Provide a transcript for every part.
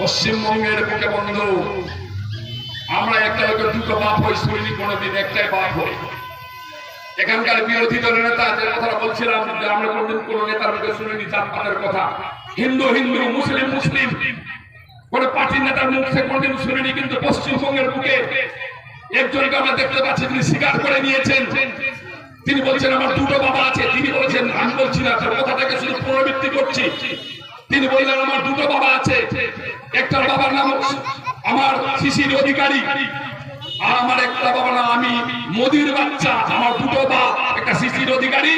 পশ্চিমবঙ্গের বুকে বন্ধু, আমরা একটা লোকের দুটো বাপ হই শুনিনি কোনোদিন একটাই বাপ হই। এখানকার বিরোধী দলের নেতা, যে কথাটা বলছিলাম, যে আমরা কোনদিন কোন নেতার মুখে শুনিনি জাতপাতের কথা। হিন্দু হিন্দু, মুসলিম মুসলিম, কোন পার্টির নেতার মুখ কোনদিন শুনিনি, কিন্তু পশ্চিমবঙ্গের বুকে একজনকে আমরা দেখতে পাচ্ছি তিনি স্বীকার করে নিয়েছেন। তিনি বলছেন, আমার দুটো বাবা আছে। তিনি বলেছেন, আমি বলছি না কথাটাকে শুধু পুনরাবৃত্তি করছি। তিনি বললেন, আমার দুটো বাবা একটা বাবার নাম আমার শিশির অধিকারী। আর আমার একটা বাবা নাম আমি মোদির বাচ্চা। আমার দুটো বাপ, একটা শিশির অধিকারী,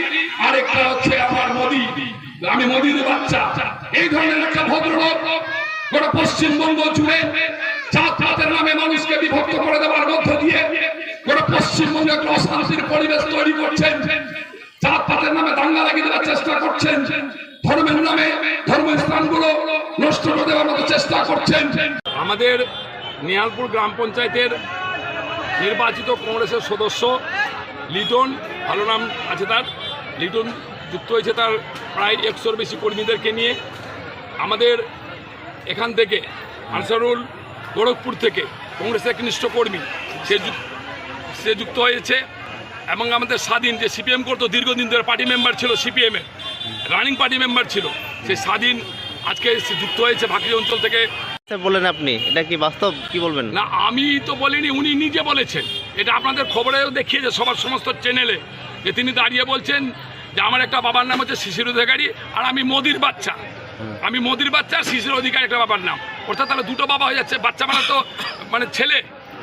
আর একটা হচ্ছে আমার মোদি। আমি মোদির বাচ্চা। এই ধরনের একটা ভদ্রলোক গোটা পশ্চিমবঙ্গ জুড়ে জাত পাতের নামে মানুষকে বিভক্ত করে দেওয়ার মধ্য দিয়ে গোটা পশ্চিমবঙ্গে একটা অশান্তির পরিবেশ তৈরি করছেন। জাত পাতের নামে দাঙ্গা লাগিয়ে দেওয়ার চেষ্টা করছেন। ধর্মের নামে ধর্মস্থানগুলো নষ্ট করে দেওয়ার মতো চেষ্টা করছেন। আমাদের নিহালপুর গ্রাম পঞ্চায়েতের নির্বাচিত কংগ্রেসের সদস্য লিটন, ভালো নাম আছে তার। লিটন যুক্ত হয়েছে তার প্রায় একশোর বেশি কর্মীদেরকে নিয়ে। আমাদের এখান থেকে আনসারুল গোরখপুর থেকে কংগ্রেসের একনিষ্ঠ কর্মী, সে সে যুক্ত হয়েছে। এবং আমাদের স্বাধীন যে সিপিএম করতো, দীর্ঘদিন ধরে পার্টি মেম্বার ছিল সিপিএমের রানিং পার্টি মেম্বার ছিল। সেই স্বাধীন আজকে যুক্ত হয়েছে ভাকরি অঞ্চল থেকে বলেন আপনি এটা কি বাস্তব? কি বলবেন? না আমি তো বলিনি উনি নিজে বলেছেন। এটা আপনাদের খবরেও দেখিয়েছে সবার সমস্ত চ্যানেলে যে তিনি দাঁড়িয়ে বলছেন যে আমার একটা বাবার নাম হচ্ছে শিশির অধিকারী আর আমি মোদির বাচ্চা। আমি মোদির বাচ্চা আর শিশির অধিকারী একটা বাবার নাম। অর্থাৎ তাহলে দুটো বাবা হয়ে যাচ্ছে বাচ্চা মানে তো মানে ছেলে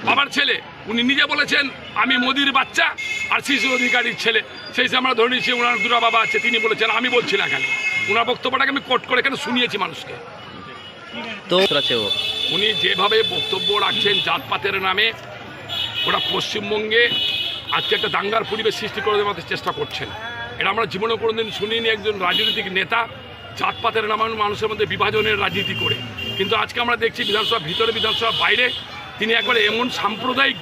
বাবার ছেলে। উনি নিজে বলেছেন আমি মোদির বাচ্চা আর শিশির অধিকারীর ছেলে। সেই হিসেবে আমরা ধরে নিচ্ছি ওনার দুটো বাবা আছে তিনি বলেছেন আমি বলছি না এখানে ওনার বক্তব্যটাকে আমি কোট করে এখানে শুনিয়েছি মানুষকে? তো আছে ও। উনি যেভাবে বক্তব্য রাখছেন জাতপাতের নামে, ওরা পশ্চিমবঙ্গে আজকে একটা দাঙ্গার পরিবেশ সৃষ্টি করে দেওয়ার চেষ্টা করছেন। এটা আমরা জীবনে কোনোদিন শুনিনি একজন রাজনৈতিক নেতা জাতপাতের নামে মানুষের মধ্যে বিভাজনের রাজনীতি করে। কিন্তু আজকে আমরা দেখছি বিধানসভা ভিতরে বিধানসভা বাইরে তিনি একবারে এমন সাম্প্রদায়িক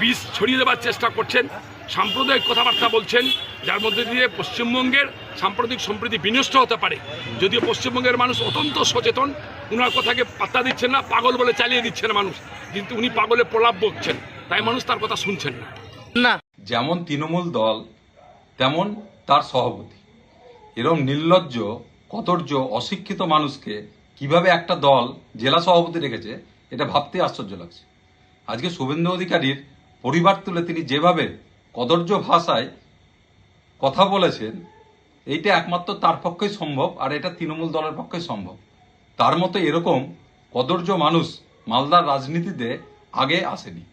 বিষ ছড়িয়ে দেওয়ার চেষ্টা করছেন। সাম্প্রদায়িক কথাবার্তা বলছেন যার মধ্যে দিয়ে পশ্চিমবঙ্গের সাম্প্রদায়িক সম্প্রীতি বিনষ্ট হতে পারে। যদিও পশ্চিমবঙ্গের মানুষ অত্যন্ত সচেতন ওনার কথাকে পাত্তা দিচ্ছেন না পাগল বলে চালিয়ে দিচ্ছেন মানুষ। কিন্তু উনি পাগলে প্রলাপ বকছেন তাই মানুষ তার কথা শুনছেন না। না। যেমন তৃণমূল দল তেমন তার সভাপতি। এরম নির্লজ্জ কদর্য অশিক্ষিত মানুষকে কীভাবে একটা দল জেলা সভাপতি রেখেছে এটা ভাবতে আশ্চর্য লাগছে। আজকে শুভেন্দু অধিকারীর পরিবার তুলে তিনি যেভাবে কদর্য ভাষায় কথা বলেছেন, এইটা একমাত্র তার পক্ষেই সম্ভব আর এটা তৃণমূল দলের পক্ষে সম্ভব। তার মতো এরকম কদর্য মানুষ মালদার রাজনীতিতে আগে আসেনি।